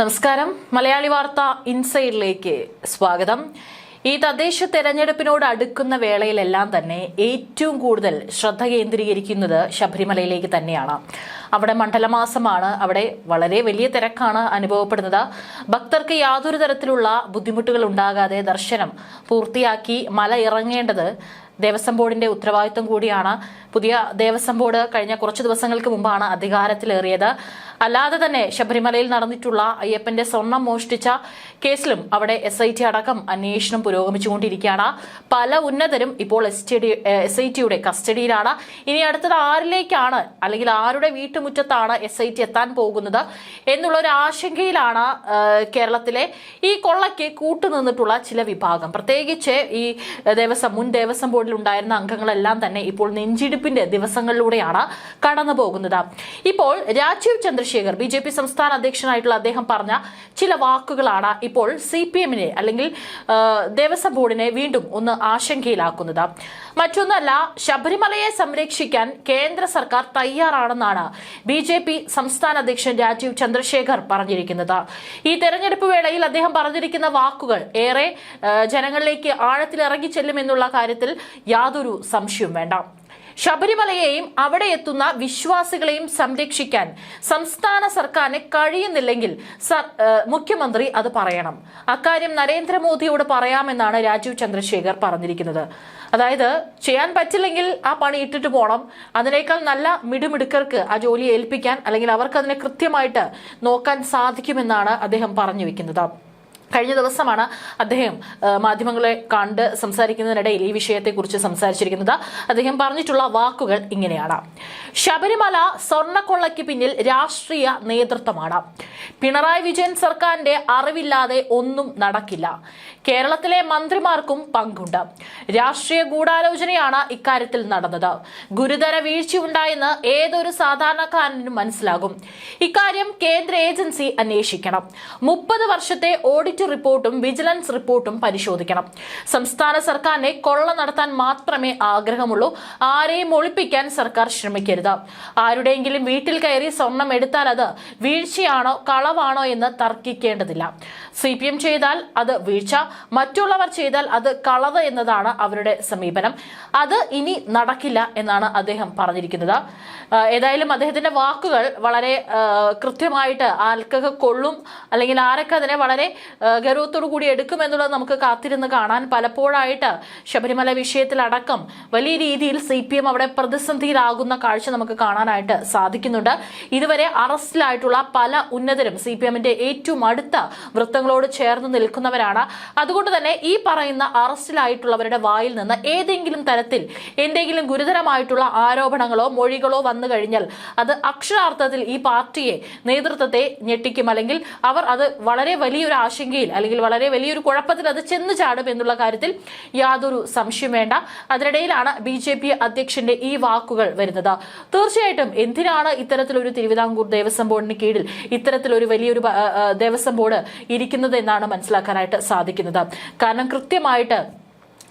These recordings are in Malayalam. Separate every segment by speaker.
Speaker 1: നമസ്കാരം. മലയാളി വാർത്ത ഇൻസൈഡിലേക്ക് സ്വാഗതം. ഈ തദ്ദേശ തെരഞ്ഞെടുപ്പിനോട് അടുക്കുന്ന വേളയിലെല്ലാം തന്നെ ഏറ്റവും കൂടുതൽ ശ്രദ്ധ കേന്ദ്രീകരിക്കുന്നത് ശബരിമലയിലേക്ക് തന്നെയാണ്. അവിടെ മണ്ഡലമാസമാണ്. അവിടെ വളരെ വലിയ തിരക്കാണ് അനുഭവപ്പെടുന്നത്. ഭക്തർക്ക് യാതൊരു തരത്തിലുള്ള ബുദ്ധിമുട്ടുകൾ ഉണ്ടാകാതെ ദർശനം പൂർത്തിയാക്കി മല ഇറങ്ങേണ്ടത് ദേവസ്വം ബോർഡിന്റെ ഉത്തരവാദിത്വം കൂടിയാണ്. പുതിയ ദേവസ്വം ബോർഡ് കഴിഞ്ഞ കുറച്ച് ദിവസങ്ങൾക്ക് മുമ്പാണ് അധികാരത്തിലേറിയത്. അല്ലാതെ തന്നെ ശബരിമലയിൽ നടന്നിട്ടുള്ള അയ്യപ്പന്റെ സ്വർണം മോഷ്ടിച്ച കേസിലും അവിടെ എസ് ഐ ടി അടക്കം അന്വേഷണം പുരോഗമിച്ചുകൊണ്ടിരിക്കുകയാണ്. പല ഉന്നതരും ഇപ്പോൾ എസ് എസ് ഐ ടിയുടെ കസ്റ്റഡിയിലാണ്. ഇനി അടുത്തത് ആരിലേക്കാണ് അല്ലെങ്കിൽ ആരുടെ വീട്ടുമുറ്റത്താണ് എസ് ഐ ടി എത്താൻ പോകുന്നത് എന്നുള്ള ഒരു ആശങ്കയിലാണ് കേരളത്തിലെ ഈ കൊള്ളയ്ക്ക് കൂട്ടുനിന്നിട്ടുള്ള ചില വിഭാഗം. പ്രത്യേകിച്ച് ഈ ദേവസ്വം മുൻ ദേവസ്വം ബോർഡിൽ ഉണ്ടായിരുന്ന അംഗങ്ങളെല്ലാം തന്നെ ഇപ്പോൾ നെഞ്ചിടിപ്പിന്റെ ദിവസങ്ങളിലൂടെയാണ് കടന്നു പോകുന്നത് ഇപ്പോൾ Rajeev Chandrasekhar B J P സംസ്ഥാന അധ്യക്ഷനായിട്ടുള്ള അദ്ദേഹം പറഞ്ഞ ചില വാക്കുകളാണ് ഇപ്പോൾ സി പി എമ്മിനെ അല്ലെങ്കിൽ ദേവസ്വം ബോർഡിനെ വീണ്ടും ഒന്ന് ആശങ്കയിലാക്കുന്നത്. മറ്റൊന്നല്ല ശബരിമലയെ സംരക്ഷിക്കാൻ കേന്ദ്ര സർക്കാർ തയ്യാറാണെന്നാണ് ബി ജെ പി സംസ്ഥാന അധ്യക്ഷൻ രാജീവ് ചന്ദ്രശേഖർ പറഞ്ഞിരിക്കുന്നത്. ഈ തെരഞ്ഞെടുപ്പ് വേളയിൽ അദ്ദേഹം പറഞ്ഞിരിക്കുന്ന വാക്കുകൾ ഏറെ ജനങ്ങളിലേക്ക് ആഴത്തിൽ ഇറങ്ങി ചെല്ലുമെന്നുള്ള കാര്യത്തിൽ യാതൊരു സംശയവും വേണ്ട. ശബരിമലയെയും അവിടെ എത്തുന്ന വിശ്വാസികളെയും സംരക്ഷിക്കാൻ സംസ്ഥാന സർക്കാരിന് കഴിയുന്നില്ലെങ്കിൽ മുഖ്യമന്ത്രി അത് പറയണം. അക്കാര്യം നരേന്ദ്രമോദിയോട് പറയാമെന്നാണ് രാജീവ് ചന്ദ്രശേഖർ പറഞ്ഞിരിക്കുന്നത്. അതായത് ചെയ്യാൻ പറ്റില്ലെങ്കിൽ ആ പണി ഇട്ടിട്ട് പോകണം അതിനേക്കാൾ നല്ല മിടുമിടുക്കർക്ക് ആ ജോലി ഏൽപ്പിക്കാൻ അല്ലെങ്കിൽ അവർക്ക് അതിനെ കൃത്യമായിട്ട് നോക്കാൻ സാധിക്കുമെന്നാണ് അദ്ദേഹം പറഞ്ഞു വെക്കുന്നത്. കഴിഞ്ഞ ദിവസമാണ് അദ്ദേഹം മാധ്യമങ്ങളെ കണ്ട് സംസാരിക്കുന്നതിനിടയിൽ ഈ വിഷയത്തെക്കുറിച്ച് സംസാരിച്ചിരിക്കുന്നത്. അദ്ദേഹം പറഞ്ഞിട്ടുള്ള വാക്കുകൾ ഇങ്ങനെയാണ്. ശബരിമല സ്വർണക്കൊള്ളയ്ക്ക് പിന്നിൽ രാഷ്ട്രീയ നേതൃത്വമാണ്. പിണറായി വിജയൻ സർക്കാരിന്റെ അറിവില്ലാതെ ഒന്നും നടക്കില്ല. കേരളത്തിലെ മന്ത്രിമാർക്കും പങ്കുണ്ട്. രാഷ്ട്രീയ ഗൂഢാലോചനയാണ് ഇക്കാര്യത്തിൽ നടന്നത്. ഗുരുതര വീഴ്ചയുണ്ടായെന്ന് ഏതൊരു സാധാരണക്കാരനും മനസ്സിലാകും. ഇക്കാര്യം കേന്ദ്ര ഏജൻസി അന്വേഷിക്കണം. മുപ്പത് വർഷത്തെ ഓഡിറ്റ് റിപ്പോർട്ടും വിജിലൻസ് റിപ്പോർട്ടും പരിശോധിക്കണം. സംസ്ഥാന സർക്കാരിനെ കൊള്ള നടത്താൻ മാത്രമേ ആഗ്രഹമുള്ളൂ. ആരെയും ഒളിപ്പിക്കാൻ സർക്കാർ ശ്രമിക്കരുത്. ആരുടെയെങ്കിലും വീട്ടിൽ കയറി സ്വർണം എടുത്താൽ അത് വീഴ്ചയാണോ കളവാണോ എന്ന് തർക്കിക്കേണ്ടതില്ല. സി പി എം ചെയ്താൽ അത് വീഴ്ച. മറ്റുള്ളവർ ചെയ്താൽ അത് കളവ് എന്നതാണ് അവരുടെ സമീപനം. അത് ഇനി നടക്കില്ല എന്നാണ് അദ്ദേഹം പറഞ്ഞിരിക്കുന്നത്. ഏതായാലും അദ്ദേഹത്തിന്റെ വാക്കുകൾ വളരെ കൃത്യമായിട്ട് ആർക്കൊക്കെ കൊള്ളും അല്ലെങ്കിൽ ആരൊക്കെ അതിനെ വളരെ ഗൗരവത്തോടു കൂടി എടുക്കുമെന്നുള്ളത് നമുക്ക് കാത്തിരുന്ന് കാണാൻ പലപ്പോഴായിട്ട് ശബരിമല വിഷയത്തിലടക്കം വലിയ രീതിയിൽ സി പി എം അവിടെ പ്രതിസന്ധിയിലാകുന്ന കാഴ്ച നമുക്ക് കാണാനായിട്ട് സാധിക്കുന്നുണ്ട്. ഇതുവരെ അറസ്റ്റിലായിട്ടുള്ള പല ഉന്നതരും സി പി എമ്മിന്റെ ഏറ്റവും അടുത്ത വൃത്തങ്ങളോട് ചേർന്ന് നിൽക്കുന്നവരാണ്. അതുകൊണ്ട് തന്നെ ഈ പറയുന്ന അറസ്റ്റിലായിട്ടുള്ളവരുടെ വായിൽ നിന്ന് ഏതെങ്കിലും തരത്തിൽ എന്തെങ്കിലും ഗുരുതരമായിട്ടുള്ള ആരോപണങ്ങളോ മൊഴികളോ വന്നു കഴിഞ്ഞാൽ അത് അക്ഷരാർത്ഥത്തിൽ ഈ പാർട്ടിയെ നേതൃത്വത്തെ ഞെട്ടിക്കും. അല്ലെങ്കിൽ അവർ അത് വളരെ വലിയൊരു ആശങ്കയിൽ അല്ലെങ്കിൽ വളരെ വലിയൊരു കുഴപ്പത്തിൽ അത് ചെന്നു ചാടും എന്നുള്ള കാര്യത്തിൽ യാതൊരു സംശയം വേണ്ട. അതിനിടയിലാണ് ബി ജെ പി അധ്യക്ഷന്റെ ഈ വാക്കുകൾ വരുന്നത്. തീർച്ചയായിട്ടും എന്തിനാണ് ഇത്തരത്തിലൊരു തിരുവിതാംകൂർ ദേവസ്വം ബോർഡിന് കീഴിൽ ഇത്തരത്തിലൊരു വലിയൊരു ദേവസ്വം ബോർഡ് ഇരിക്കുന്നത് എന്നാണ് മനസ്സിലാക്കാനായിട്ട് സാധിക്കുന്നത്. കാരണം കൃത്യമായിട്ട്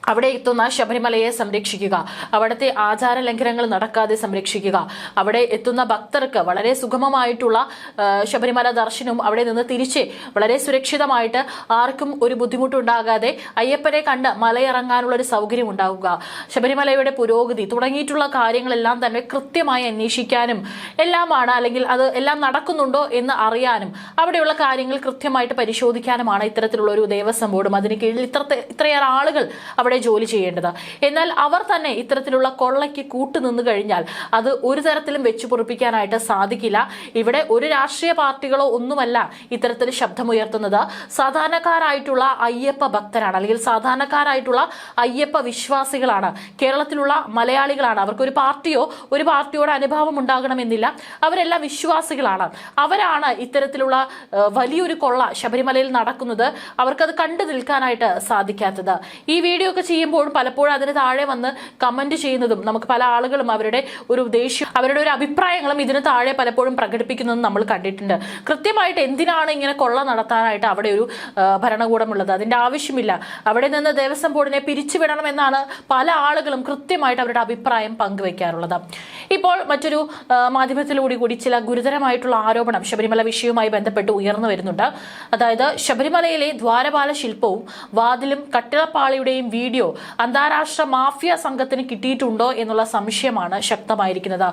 Speaker 1: അവിടെ എത്തുന്ന ശബരിമലയെ സംരക്ഷിക്കുക. അവിടുത്തെ ആചാര ലംഘനങ്ങൾ നടക്കാതെ സംരക്ഷിക്കുക. അവിടെ എത്തുന്ന ഭക്തർക്ക് വളരെ സുഗമമായിട്ടുള്ള ശബരിമല ദർശനവും അവിടെ നിന്ന് തിരിച്ച് വളരെ സുരക്ഷിതമായിട്ട് ആർക്കും ഒരു ബുദ്ധിമുട്ടുണ്ടാകാതെ അയ്യപ്പനെ കണ്ട് മലയിറങ്ങാനുള്ള ഒരു സൗകര്യം ഉണ്ടാവുക. ശബരിമലയുടെ പുരോഗതി തുടങ്ങിയിട്ടുള്ള കാര്യങ്ങളെല്ലാം തന്നെ കൃത്യമായി അന്വേഷിക്കാനും എല്ലാമാണ് അല്ലെങ്കിൽ അത് എല്ലാം നടക്കുന്നുണ്ടോ എന്ന് അറിയാനും അവിടെയുള്ള കാര്യങ്ങൾ കൃത്യമായിട്ട് പരിശോധിക്കാനുമാണ് ഇത്തരത്തിലുള്ള ഒരു ദേവസ്വം ബോർഡും. അതിന് കീഴിൽ ഇത്ര ഇത്രയേറെ ആളുകൾ അവിടെ ജോലി ചെയ്യേണ്ടത്. എന്നാൽ അവർ തന്നെ ഇത്തരത്തിലുള്ള കൊള്ളയ്ക്ക് കൂട്ടുനിന്ന് കഴിഞ്ഞാൽ അത് ഒരു തരത്തിലും വെച്ചു പൊറിപ്പിക്കാനായിട്ട് സാധിക്കില്ല. ഇവിടെ ഒരു രാഷ്ട്രീയ പാർട്ടികളോ ഒന്നുമല്ല ഇത്തരത്തിൽ ശബ്ദമുയർത്തുന്നത്. സാധാരണക്കാരായിട്ടുള്ള അയ്യപ്പ ഭക്തരാണ് അല്ലെങ്കിൽ സാധാരണക്കാരായിട്ടുള്ള അയ്യപ്പ വിശ്വാസികളാണ്. കേരളത്തിലുള്ള മലയാളികളാണ്. അവർക്ക് ഒരു പാർട്ടിയോ ഒരു പാർട്ടിയോട് അനുഭാവം ഉണ്ടാകണമെന്നില്ല. അവരെല്ലാം വിശ്വാസികളാണ്. അവരാണ് ഇത്തരത്തിലുള്ള വലിയൊരു കൊള്ള ശബരിമലയിൽ നടക്കുന്നത്. അവർക്കത് കണ്ടു നിൽക്കാനായിട്ട് സാധിക്കാത്തത്. ഈ വീഡിയോ ഒക്കെ ചെയ്യുമ്പോഴും പലപ്പോഴും അതിന് താഴെ വന്ന് കമന്റ് ചെയ്യുന്നതും നമുക്ക് പല ആളുകളും അവരുടെ ഒരു ദേഷ്യം അവരുടെ ഒരു അഭിപ്രായങ്ങളും ഇതിന് താഴെ പലപ്പോഴും പ്രകടിപ്പിക്കുന്നതും നമ്മൾ കണ്ടിട്ടുണ്ട്. കൃത്യമായിട്ട് എന്തിനാണ് ഇങ്ങനെ കൊള്ള നടത്താനായിട്ട് അവിടെ ഒരു ഭരണകൂടമുള്ളത്? അതിന്റെ ആവശ്യമില്ല. അവിടെ നിന്ന് ദേവസ്വം ബോർഡിനെ പിരിച്ചുവിടണമെന്നാണ് പല ആളുകളും കൃത്യമായിട്ട് അവരുടെ അഭിപ്രായം പങ്കുവെക്കാറുള്ളത്. ഇപ്പോൾ മറ്റൊരു മാധ്യമത്തിലൂടെ കൂടി ചില ഗുരുതരമായിട്ടുള്ള ആരോപണം ശബരിമല വിഷയവുമായി ബന്ധപ്പെട്ട് ഉയർന്നു വരുന്നുണ്ട്. അതായത് ശബരിമലയിലെ ദ്വാരപാല ശില്പവും വാതിലും കട്ടിളപ്പാളിയുടെയും വീഡിയോ അന്താരാഷ്ട്ര മാഫിയ സംഘത്തിന് കിട്ടിയിട്ടുണ്ടോ എന്നുള്ള സംശയമാണ് ശക്തമായിരിക്കുന്നത്.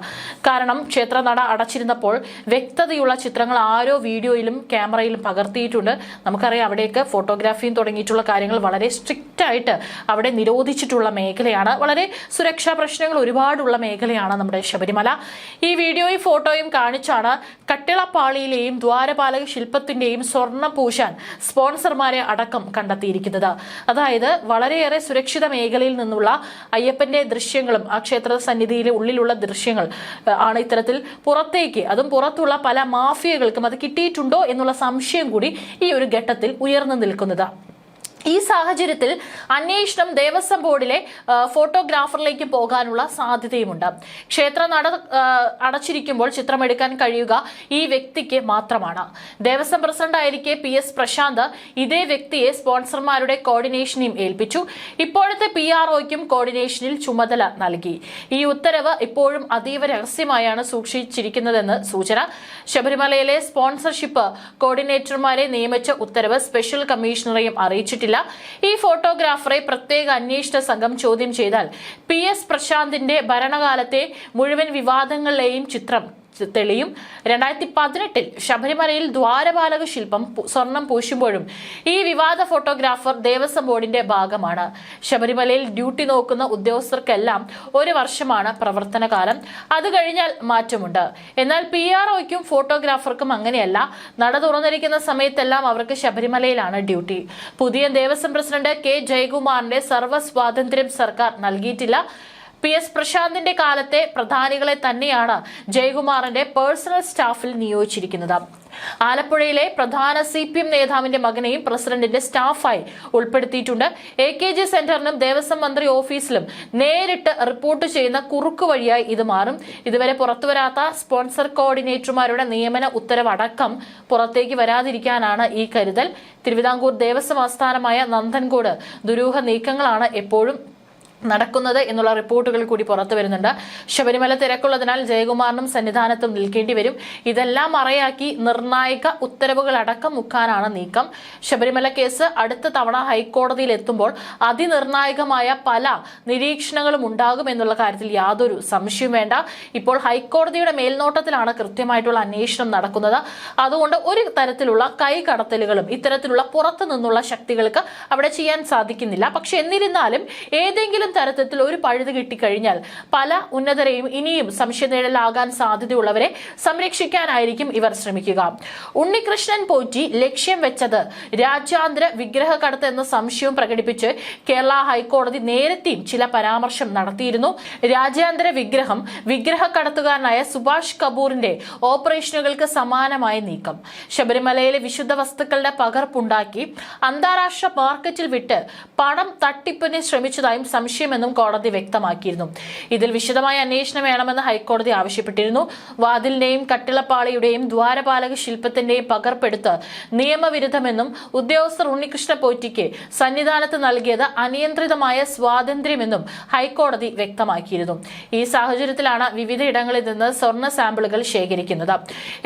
Speaker 1: കാരണം ക്ഷേത്രനട അടച്ചിരുന്നപ്പോൾ വ്യക്തതയുള്ള ചിത്രങ്ങൾ ആരോ വീഡിയോയിലും ക്യാമറയിലും പകർത്തിയിട്ടുണ്ട്. നമുക്കറിയാം അവിടെയൊക്കെ ഫോട്ടോഗ്രാഫിയും തുടങ്ങിയിട്ടുള്ള കാര്യങ്ങൾ വളരെ സ്ട്രിക്റ്റ് ആയിട്ട് അവിടെ നിരോധിച്ചിട്ടുള്ള മേഖലയാണ്. വളരെ സുരക്ഷാ പ്രശ്നങ്ങൾ ഒരുപാടുള്ള മേഖലയാണ് നമ്മുടെ ശബരിമല. ഈ വീഡിയോയും ഫോട്ടോയും കാണിച്ചാണ് കട്ടിളപ്പാളിയിലെയും ദ്വാരപാലക ശില്പത്തിന്റെയും സ്വർണം പൂശാൻ സ്പോൺസർമാരെ അടക്കം കണ്ടെത്തിയിരിക്കുന്നത്. അതായത് വളരെയേറെ സുരക്ഷിത മേഖലയിൽ നിന്നുള്ള അയ്യപ്പന്റെ ദൃശ്യങ്ങളും ആ ക്ഷേത്ര സന്നിധിയിലെ ഉള്ളിലുള്ള ദൃശ്യങ്ങൾ ആണ് ഇത്തരത്തിൽ പുറത്തേക്ക് അതും പുറത്തുള്ള പല മാഫിയകൾക്കും അത് കിട്ടിയിട്ടുണ്ടോ എന്നുള്ള സംശയം കൂടി ഈ ഒരു ഘട്ടത്തിൽ ഉയർന്നു നിൽക്കുന്നത്. ഈ സാഹചര്യത്തിൽ അന്വേഷണം ദേവസ്വം ബോർഡിലെ ഫോട്ടോഗ്രാഫറിലേക്ക് പോകാനുള്ള സാധ്യതയുമുണ്ട്. ക്ഷേത്ര നട അടച്ചിരിക്കുമ്പോൾ ചിത്രമെടുക്കാൻ കഴിയുക ഈ വ്യക്തിക്ക് മാത്രമാണ്. ദേവസ്വം പ്രസിഡന്റ് ആയിരിക്കെ പി എസ് പ്രശാന്ത് ഇതേ വ്യക്തിയെ സ്പോൺസർമാരുടെ കോർഡിനേഷനെയും ഏൽപ്പിച്ചു. ഇപ്പോഴത്തെ പി ആർ ഒയ്ക്കും കോർഡിനേഷനിൽ ചുമതല നൽകി. ഈ ഉത്തരവ് ഇപ്പോഴും അതീവ രഹസ്യമായാണ് സൂക്ഷിച്ചിരിക്കുന്നതെന്ന് സൂചന. ശബരിമലയിലെ സ്പോൺസർഷിപ്പ് കോർഡിനേറ്റർമാരെ നിയമിച്ച ഉത്തരവ് സ്പെഷ്യൽ കമ്മീഷണറെയും അറിയിച്ചിട്ടില്ല. ഈ ഫോട്ടോഗ്രാഫറെ പ്രത്യേക അന്വേഷണ സംഘം ചോദ്യം ചെയ്താൽ പി എസ് പ്രശാന്തിന്റെ ഭരണകാലത്തെ മുഴുവൻ വിവാദങ്ങളിലെയും ചിത്രം തെളിയും. രണ്ടായിരത്തി പതിനെട്ടിൽ ശബരിമലയിൽ ദ്വാരപാലക ശില്പം സ്വർണം പൂശുമ്പോഴും ഈ വിവാദ ഫോട്ടോഗ്രാഫർ ദേവസ്വം ബോർഡിന്റെ ഭാഗമാണ്. ശബരിമലയിൽ ഡ്യൂട്ടി നോക്കുന്ന ഉദ്യോഗസ്ഥർക്കെല്ലാം ഒരു വർഷമാണ് പ്രവർത്തനകാലം. അത് കഴിഞ്ഞാൽ മാറ്റമുണ്ട്. എന്നാൽ പി ആർ ഫോട്ടോഗ്രാഫർക്കും അങ്ങനെയല്ല. നട തുറന്നിരിക്കുന്ന സമയത്തെല്ലാം അവർക്ക് ശബരിമലയിലാണ് ഡ്യൂട്ടി. പുതിയ ദേവസ്വം പ്രസിഡന്റ് കെ ജയകുമാറിന്റെ സർവ സർക്കാർ നൽകിയിട്ടില്ല. പി എസ് പ്രശാന്തിന്റെ കാലത്തെ പ്രധാനികളെ തന്നെയാണ് ജയകുമാറിന്റെ പേഴ്സണൽ സ്റ്റാഫിൽ നിയോഗിച്ചിരിക്കുന്നത്. ആലപ്പുഴയിലെ പ്രധാന സി പി എം നേതാവിന്റെ മകനെയും പ്രസിഡന്റിന്റെ സ്റ്റാഫായി ഉൾപ്പെടുത്തിയിട്ടുണ്ട്. എ കെ ജി സെന്ററിനും ദേവസ്വം മന്ത്രി ഓഫീസിലും നേരിട്ട് റിപ്പോർട്ട് ചെയ്യുന്ന കുറുക്കു വഴിയായി ഇത് മാറും. ഇതുവരെ പുറത്തുവരാത്ത സ്പോൺസർ കോർഡിനേറ്റർമാരുടെ നിയമന ഉത്തരവടക്കം പുറത്തേക്ക് വരാതിരിക്കാനാണ് ഈ കരുതൽ. തിരുവിതാംകൂർ ദേവസ്വം ആസ്ഥാനമായ നന്ദൻകോട് ദുരൂഹ നീക്കങ്ങളാണ് എപ്പോഴും നടക്കുന്നത് എന്നുള്ള റിപ്പോർട്ടുകൾ കൂടി പുറത്തു വരുന്നുണ്ട്. ശബരിമല തിരക്കുള്ളതിനാൽ ജയകുമാറിനും സന്നിധാനത്തും നിൽക്കേണ്ടി വരും. ഇതെല്ലാം മറയാക്കി നിർണായക ഉത്തരവുകൾ അടക്കം മുക്കാനാണ് നീക്കം. ശബരിമല കേസ് അടുത്ത തവണ ഹൈക്കോടതിയിൽ എത്തുമ്പോൾ അതിനിർണായകമായ പല നിരീക്ഷണങ്ങളും ഉണ്ടാകും എന്നുള്ള കാര്യത്തിൽ യാതൊരു സംശയവും വേണ്ട. ഇപ്പോൾ ഹൈക്കോടതിയുടെ മേൽനോട്ടത്തിലാണ് കൃത്യമായിട്ടുള്ള അന്വേഷണം നടക്കുന്നത്. അതുകൊണ്ട് ഒരു തരത്തിലുള്ള കൈകടത്തലുകളും ഇത്തരത്തിലുള്ള പുറത്തു നിന്നുള്ള ശക്തികൾക്ക് അവിടെ ചെയ്യാൻ സാധിക്കുന്നില്ല. പക്ഷെ എന്നിരുന്നാലും ഏതെങ്കിലും തരത്തിൽ ഒരു പഴുത് കിട്ടിക്കഴിഞ്ഞാൽ പല ഉന്നതരെയും ഇനിയും സംശയനിഴലാകാൻ സാധ്യതയുള്ളവരെ സംരക്ഷിക്കാനായിരിക്കും ഇവർ ശ്രമിക്കുക. ഉണ്ണികൃഷ്ണൻ പോറ്റി ലക്ഷ്യം വെച്ചത് രാജ്യാന്തര വിഗ്രഹ കടത്ത് എന്ന സംശയവും പ്രകടിപ്പിച്ച് കേരള ഹൈക്കോടതി നേരത്തെയും ചില പരാമർശം നടത്തിയിരുന്നു. രാജ്യാന്തര വിഗ്രഹം വിഗ്രഹ കടത്തുകാരനായ സുഭാഷ് കപൂറിന്റെ ഓപ്പറേഷനുകൾക്ക് സമാനമായ നീക്കം. ശബരിമലയിലെ വിശുദ്ധ വസ്തുക്കളുടെ പകർപ്പുണ്ടാക്കി അന്താരാഷ്ട്ര മാർക്കറ്റിൽ വിട്ട് പണം തട്ടിപ്പിന് ശ്രമിച്ചതായും സംശയമെന്നും കോടതി വ്യക്തമാക്കിയിരുന്നു. ഇതിൽ വിശദമായ അന്വേഷണം വേണമെന്ന് ഹൈക്കോടതി ആവശ്യപ്പെട്ടിരുന്നു. വാതിലിന്റെയും കട്ടിളപ്പാളിയുടെയും ദ്വാരപാലക ശില്പത്തിന്റെയും പകർപ്പെടുത്ത് നിയമവിരുദ്ധമെന്നും ഉദ്യോഗസ്ഥർ ഉണ്ണികൃഷ്ണ പോറ്റിക്ക് സന്നിധാനത്ത് നൽകിയത് അനിയന്ത്രിതമായ സ്വാതന്ത്ര്യമെന്നും ഹൈക്കോടതി വ്യക്തമാക്കിയിരുന്നു. ഈ സാഹചര്യത്തിലാണ് വിവിധ ഇടങ്ങളിൽ നിന്ന് സ്വർണ സാമ്പിളുകൾ ശേഖരിക്കുന്നത്.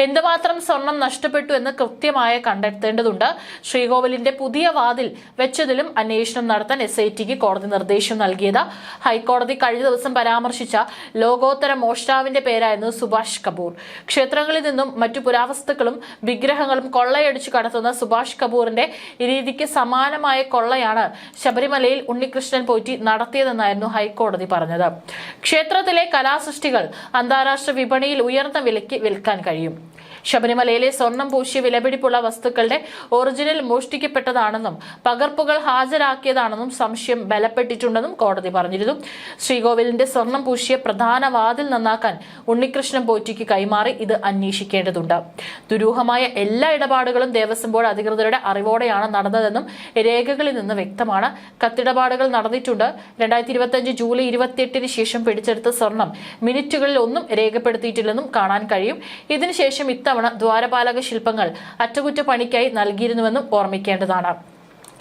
Speaker 1: എന്തുമാത്രം സ്വർണം നഷ്ടപ്പെട്ടു എന്ന് കൃത്യമായ കണ്ടെത്തേണ്ടതുണ്ട്. ശ്രീകോവിലിന്റെ പുതിയ വാതിൽ വെച്ചതിലും അന്വേഷണം നടത്താൻ എസ് കോടതി നിർദ്ദേശം നൽകിയത്. ഹൈക്കോടതി കഴിഞ്ഞ ദിവസം പരാമർശിച്ച ലോകോത്തര മോഷ്ടാവിന്റെ പേരായിരുന്നു സുഭാഷ് കപൂർ. ക്ഷേത്രങ്ങളിൽ നിന്നും മറ്റു പുരാവസ്തുക്കളും വിഗ്രഹങ്ങളും കൊള്ളയടിച്ചു കടത്തുന്ന സുഭാഷ് കപൂറിന്റെ രീതിക്ക് സമാനമായ കൊള്ളയാണ് ശബരിമലയിൽ ഉണ്ണികൃഷ്ണൻ പോറ്റി നടത്തിയതെന്നായിരുന്നു ഹൈക്കോടതി പറഞ്ഞത്. ക്ഷേത്രത്തിലെ കലാസൃഷ്ടികൾ അന്താരാഷ്ട്ര വിപണിയിൽ ഉയർന്ന വിലയ്ക്ക് വിൽക്കാൻ കഴിയും. ശബരിമലയിലെ സ്വർണം പൂശിയ വിലപിടിപ്പുള്ള വസ്തുക്കളുടെ ഒറിജിനൽ മോഷ്ടിക്കപ്പെട്ടതാണെന്നും പകർപ്പുകൾ ഹാജരാക്കിയതാണെന്നും സംശയം ബലപ്പെട്ടിട്ടുണ്ടെന്നും കോടതി പറഞ്ഞിരുന്നു. ശ്രീകോവിലിന്റെ സ്വർണം പൂശിയ പ്രധാന വാതിൽ നന്നാക്കാൻ ഉണ്ണികൃഷ്ണൻ പോറ്റിക്ക് കൈമാറി ഇത് അന്വേഷിക്കേണ്ടതുണ്ട്. ദുരൂഹമായ എല്ലാ ഇടപാടുകളും ദേവസ്വം ബോർഡ് അധികൃതരുടെ അറിവോടെയാണ് നടന്നതെന്നും രേഖകളിൽ നിന്ന് വ്യക്തമാണ്. കത്തിടപാടുകൾ നടന്നിട്ടുണ്ട്. രണ്ടായിരത്തി ഇരുപത്തിയഞ്ച് ജൂലൈ ഇരുപത്തിയെട്ടിന് ശേഷം പിടിച്ചെടുത്ത സ്വർണം മിനിറ്റുകളിൽ ഒന്നും രേഖപ്പെടുത്തിയിട്ടില്ലെന്നും കാണാൻ കഴിയും. ഇതിനുശേഷം ഇത്തവണ ദ്വാരപാലക ശില്പങ്ങൾ അറ്റകുറ്റപ്പണിക്കായി നൽകിയിരുന്നുവെന്നും ഓർമ്മിക്കേണ്ടതാണ്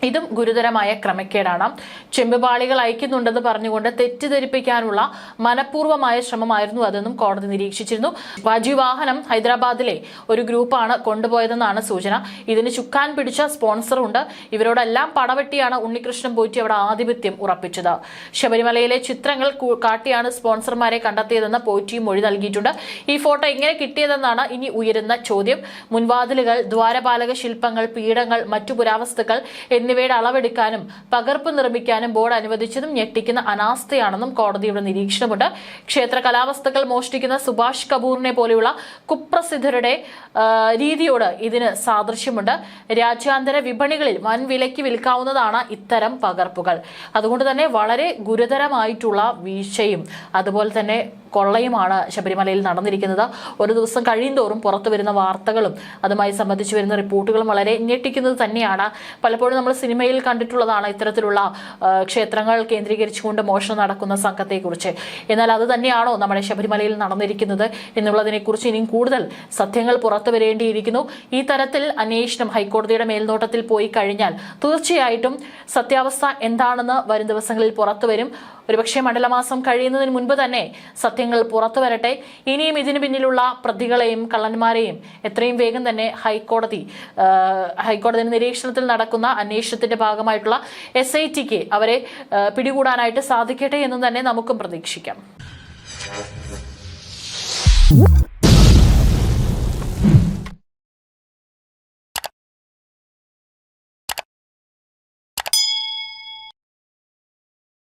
Speaker 1: ഇതും ഗുരുതരമായ ക്രമക്കേടാണ്. ചെമ്പുപാളികൾ അയക്കുന്നുണ്ടെന്ന് പറഞ്ഞുകൊണ്ട് തെറ്റിദ്ധരിപ്പിക്കാനുള്ള മനഃപൂർവമായ ശ്രമമായിരുന്നു അതെന്നും കോടതി നിരീക്ഷിച്ചിരുന്നു. വാജി വാഹനം ഹൈദരാബാദിലെ ഒരു ഗ്രൂപ്പാണ് കൊണ്ടുപോയതെന്നാണ് സൂചന. ഇതിന് ചുക്കാൻ പിടിച്ച സ്പോൺസറുണ്ട്. ഇവരോടെല്ലാം പടവെട്ടിയാണ് ഉണ്ണികൃഷ്ണൻ പോറ്റി അവിടെ ആധിപത്യം ഉറപ്പിച്ചത്. ശബരിമലയിലെ ചിത്രങ്ങൾ കാട്ടിയാണ് സ്പോൺസർമാരെ കണ്ടെത്തിയതെന്ന് പോറ്റിയും മൊഴി നൽകിയിട്ടുണ്ട്. ഈ ഫോട്ടോ എങ്ങനെ കിട്ടിയതെന്നാണ് ഇനി ഉയരുന്ന ചോദ്യം. മുൻവാതിലുകൾ ദ്വാരപാലക ശില്പങ്ങൾ പീഠങ്ങൾ മറ്റു പുരാവസ്തുക്കൾ എന്നിവയുടെ അളവെടുക്കാനും പകർപ്പ് നിർമ്മിക്കാനും ബോർഡ് അനുവദിച്ചതും ഞെട്ടിക്കുന്ന അനാസ്ഥയാണെന്നും കോടതിയുടെ നിരീക്ഷണമുണ്ട്. ക്ഷേത്ര കലാവസ്തുക്കൾ മോഷ്ടിക്കുന്ന സുഭാഷ് കപൂറിനെ പോലെയുള്ള കുപ്രസിദ്ധരുടെ രീതിയോട് ഇതിന് സാദൃശ്യമുണ്ട്. രാജ്യാന്തര വിപണികളിൽ വൻ വിലയ്ക്ക് വിൽക്കാവുന്നതാണ് ഇത്തരം പകർപ്പുകൾ. അതുകൊണ്ട് തന്നെ വളരെ ഗുരുതരമായിട്ടുള്ള വീഴ്ചയും അതുപോലെ തന്നെ കൊള്ളയുമാണ് ശബരിമലയിൽ നടന്നിരിക്കുന്നത്. ഒരു ദിവസം കഴിയുന്തോറും പുറത്തു വരുന്ന വാർത്തകളും അതുമായി സംബന്ധിച്ച് വരുന്ന റിപ്പോർട്ടുകളും വളരെ ഞെട്ടിക്കുന്നത് തന്നെയാണ്. പലപ്പോഴും നമ്മൾ സിനിമയിൽ കണ്ടിട്ടുള്ളതാണ് ഇത്തരത്തിലുള്ള ക്ഷേത്രങ്ങൾ കേന്ദ്രീകരിച്ചുകൊണ്ട് മോഷണം നടക്കുന്ന സംഘത്തെക്കുറിച്ച്. എന്നാൽ അത് തന്നെയാണോ നമ്മുടെ ശബരിമലയിൽ നടന്നിരിക്കുന്നത് എന്നുള്ളതിനെക്കുറിച്ച് ഇനിയും കൂടുതൽ സത്യങ്ങൾ പുറത്തു വരേണ്ടിയിരിക്കുന്നു. ഈ തരത്തിൽ അന്വേഷണം ഹൈക്കോടതിയുടെ മേൽനോട്ടത്തിൽ പോയി കഴിഞ്ഞാൽ തീർച്ചയായിട്ടും സത്യാവസ്ഥ എന്താണെന്ന് വരും ദിവസങ്ങളിൽ പുറത്തു വരും. ഒരുപക്ഷെ മണ്ഡലമാസം കഴിയുന്നതിന് മുൻപ് തന്നെ സത്യങ്ങൾ പുറത്തു വരട്ടെ. ഇനിയും ഇതിന് പിന്നിലുള്ള പ്രതികളെയും കള്ളന്മാരെയും എത്രയും വേഗം തന്നെ ഹൈക്കോടതി ഹൈക്കോടതിയുടെ ഹൈക്കോടതി നിരീക്ഷണത്തിൽ നടക്കുന്ന അന്വേഷണത്തിന്റെ ഭാഗമായിട്ടുള്ള എസ് ഐ ടിക്ക് അവരെ പിടികൂടാനായിട്ട് സാധിക്കട്ടെ എന്നും തന്നെ നമുക്കും പ്രതീക്ഷിക്കാം.